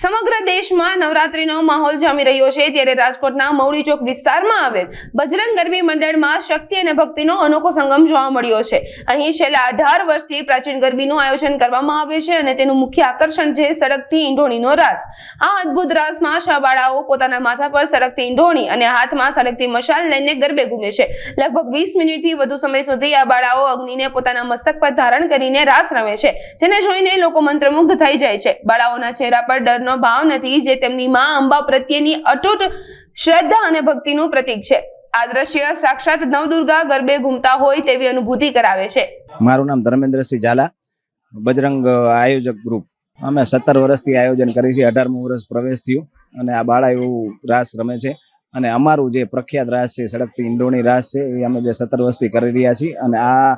સમગ્ર દેશમાં નવરાત્રીનો માહોલ જામી રહ્યો છે. ત્યારે રાજકોટના મૌડી ચોક વિસ્તારમાં આવેલ બજરંગ ગરબી મંડળમાં શક્તિ અને ભક્તિનો અનોખો સંગમ જોવા મળ્યો છે. અહીં છેલ્લા અઢાર વર્ષથી પ્રાચીન ગરબીનું આયોજન કરવામાં આવે છે અને તેનું મુખ્ય આકર્ષણ છે સડકથી ઈંઢોણીનો રાસ. આ અદ્ભુત રાસમાં શાબાળાઓ પોતાના માથા પર સડકથી ઈંઢોણી અને હાથમાં સડકથી મશાલ લઈને ગરબે ઘૂમે છે. લગભગ વીસ મિનિટથી વધુ સમય સુધી આ બાળાઓ અગ્નિને પોતાના મસ્તક પર ધારણ કરીને રાસ રમે છે, જેને જોઈને લોકો મંત્રમુગ્ધ થઈ જાય છે. બાળાઓના ચહેરા પર ડરનો ભાવ નથી, જે તેમની માં અંબા પ્રત્યેની અતૂટ શ્રદ્ધા અને ભક્તિનું પ્રતીક છે. આ દ્રશ્ય સાક્ષાત નવદુર્ગા ગરબે ઘૂમતા હોય તેવી અનુભૂતિ કરાવે છે. મારું નામ ધર્મેન્દ્રસિંહ ઝાલા, બજરંગ આયોજક ગ્રુપ. અમે સત્તર વર્ષથી આયોજન કરી છે, અઢારમું વર્ષ પ્રવેશ થયું અને આ બાળા એવું રાસ રમે છે. અને અમારું જે પ્રખ્યાત રાસ છે, સડકથી ઇન્દોણી રાસ છે, એ અમે જે સત્તર વર્ષથી કરી રહ્યા છીએ અને આ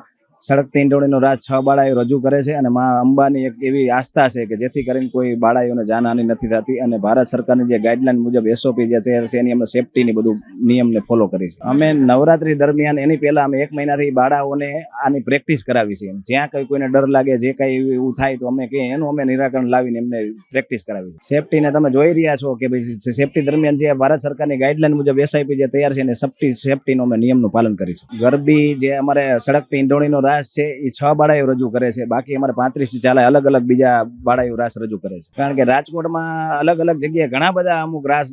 સડકતી ઈંડોણીનો રાજ છ બાળાઓ રજૂ કરે છે અને મા અંબાની એક એવી આસ્થા છે કે જેથી કરીને કોઈ બાળાઓને જાનહાની નથી થતી અને ભારત સરકારની જે ગાઈડલાઈન મુજબ એસઓપી જે છે એની અમે સેફટીની બધું નિયમને ફોલો કરી છે. અમે નવરાત્રી દરમિયાન એની પહેલાં અમે એક મહિનાથી બાળાઓને આની પ્રેક્ટિસ કરાવી છે જ્યાં કંઈ કોઈને ડર લાગે, જે કંઈ એવું થાય તો અમે કહીએ, એનું અમે નિરાકરણ લાવીને એમને પ્રેક્ટિસ કરાવી છે. સેફટીને તમે જોઈ રહ્યા છો કે ભાઈ સેફટી દરમિયાન જે ભારત સરકારની ગાઈડલાઈન મુજબ એસઆઈપી જે તૈયાર છે એને સેફટી, સેફટીનો અમે નિયમનું પાલન કરી ગરબી જે અમારે સડકતી ઈંડોણીનો રાસ છે એ છ બાળાઓ રજૂ કરે છે. બાકી અમારે પાંત્રીસ ચાલે અલગ અલગ બીજા બાળાઓ રાસ રજૂ કરે છે. કારણ કે રાજકોટમાં અલગ અલગ જગ્યાએ ઘણા બધા અમુક રાસ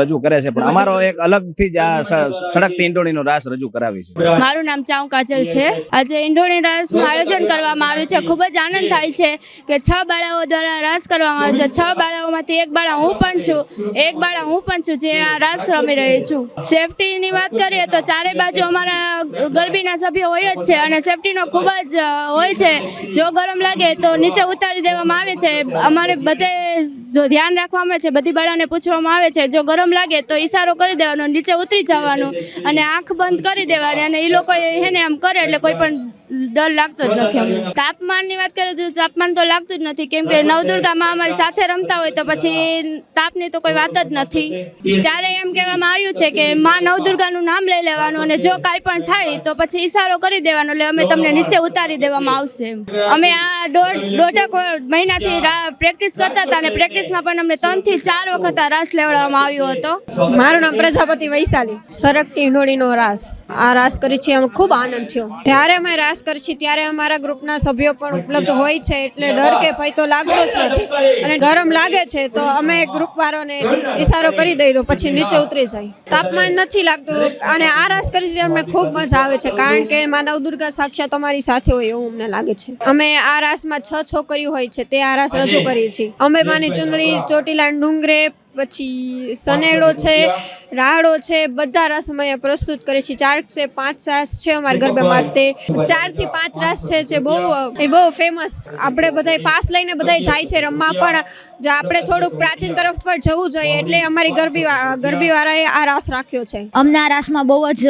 રજૂ કરે છે. પણ અમારો એક અલગથી જ આ સડકતી ઈંડોણીનો રાસ રજૂ કરાવી છે. મારું નામ ચાઉ કાજલ છે. આજે ઇન્ડોની રાસનું આયોજન કરવામાં આવ્યું છે. ખૂબ જ આનંદ થાય છે કે છ બાળાઓ દ્વારા રાસ કરવામાં આવે છે. છ બાળાઓમાંથી એક બાળા હું પણ છું. એક બાળા હું પણ છું જે આ રાસ રમી રહી છું. સેફટીની વાત કરીએ તો ચારે બાજુ અમારા ગરબીના સભ્યો હોય જ છે અને સેફટીનો ખૂબ જ હોય છે. જો ગરમ લાગે તો નીચે ઉતારી દેવામાં આવે છે. અમારે બધે જો ધ્યાન રાખવામાં આવે છે, બધી બાળાને પૂછવામાં આવે છે. જો ગરમ લાગે તો ઈશારો કરી દેવાનો, નીચે ઉતરી જવાનું અને આંખ બંધ કરી દેવાની અને એ લોકો એને આમ કરે એટલે કોઈ પણ ડર લાગતો જ નથી અમને તાપમાનની વાત કરીએ તો તાપમાન તો લાગતું જ નથી. કેમ કે નવદુર્ગામાં અમારી સાથે રમતા હોય તો પછી તાપની તો કોઈ વાત જ નથી. ત્યારે એમ કહેવામાં આવ્યું છે કે માં નવદુર્ગાનું નામ લઈ લેવાનું અને જો કાંઈ પણ થાય તો પછી ઈશારો કરી દેવાનો એટલે અમે તમને નીચે ઉતારી દેવામાં આવશે એમ. અમે આ દોઢ દોઢેક મહિનાથી પ્રેક્ટિસ કરતા હતા અને પ્રેક્ટિસમાં પણ અમને ત્રણથી ચાર વખત આ રાસ લેવડાવવામાં આવ્યો હતો. મારું નામ પ્રજાપતિ વૈશાલી સરકટી હિંડોળીનો રાસ. આ રાસ કરી છે અમે ખૂબ આનંદ થયો. જ્યારે અમે રાસ કરી છીએ ત્યારે અમારા ગ્રુપના સભ્યો પણ ઉપલબ્ધ હોય છે એટલે ડર કે ભય તો લાગતો જ નથી. અને ગરમ લાગે છે તો અમે ગ્રુપ વાળાને ઈશારો કરી દઈ દો પછી નીચે ઉતરી જાય. તાપમાન નથી લાગતું અને આ રાસ કરી અમને ખૂબ મજા આવે છે કારણ કે માનવ દુર્ગા સાક્ષાત અમારી સાથે હોય એવું અમને લાગે છે. અમે આ રાસમાં છ છોકરીઓ હોય છે તે આ રાસ રજૂ કરીએ છીએ અમે માની ચુંદડી ચોટીલા ડુંગરે પછી સનેડો છે રાહડો છે બધા રાસ અમે અહીંયા પ્રસ્તુત કરીએ છીએ. ચાર છે પાંચ રાસ છે અમારા ગરબામાં તે ચારથી પાંચ રાસ છે જે બહુ એ બહુ ફેમસ આપણે બધા પાસ લઈને બધા જાય છે રમવા પણ જો આપણે થોડુંક પ્રાચીન તરફ પર જવું જોઈએ એટલે અમારી ગરબી ગરબીવાળાએ ગરબી વાળાએ આ રાસ રાખ્યો છે. અમને આ રાસમાં બહુ જ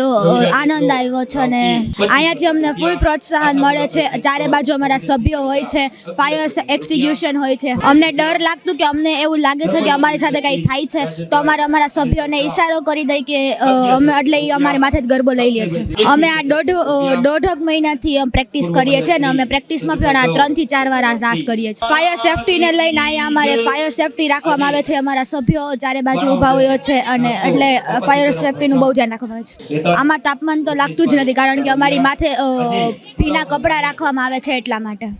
આનંદ આવ્યો છે અને અહીંયાથી અમને ફૂલ પ્રોત્સાહન મળે છે. ચારે બાજુ અમારા સભ્યો હોય છે. ફાયર એક્સટિગ્યુશન હોય છે. અમને ડર લાગતું કે અમને એવું લાગે છે કે અમારી સાથે કંઈ થાય છે તો અમારે અમારા સભ્યોને ઈશારો કરી દઈ કે અમે એટલે અમારે માથે જ ગરબો લઈ લે છે. અમે આ દોઢ દોઢક મહિનાથી પ્રેક્ટિસ કરીએ છીએ અને અમે પ્રેક્ટિસમાં પણ આ ત્રણથી ચાર વાર રાસ કરીએ છીએ. ફાયર સેફટીને લઈને અહીંયા અમારે ફાયર સેફટી રાખવામાં આવે છે અમારા સભ્યો ચારે બાજુ ઊભા હોય છે અને એટલે ફાયર સેફટીનું બહુ ધ્યાન રાખવામાં આવે છે. આમાં તાપમાન તો લાગતું જ નથી કારણ કે અમારી માથે ભીના કપડાં રાખવામાં આવે છે એટલા માટે.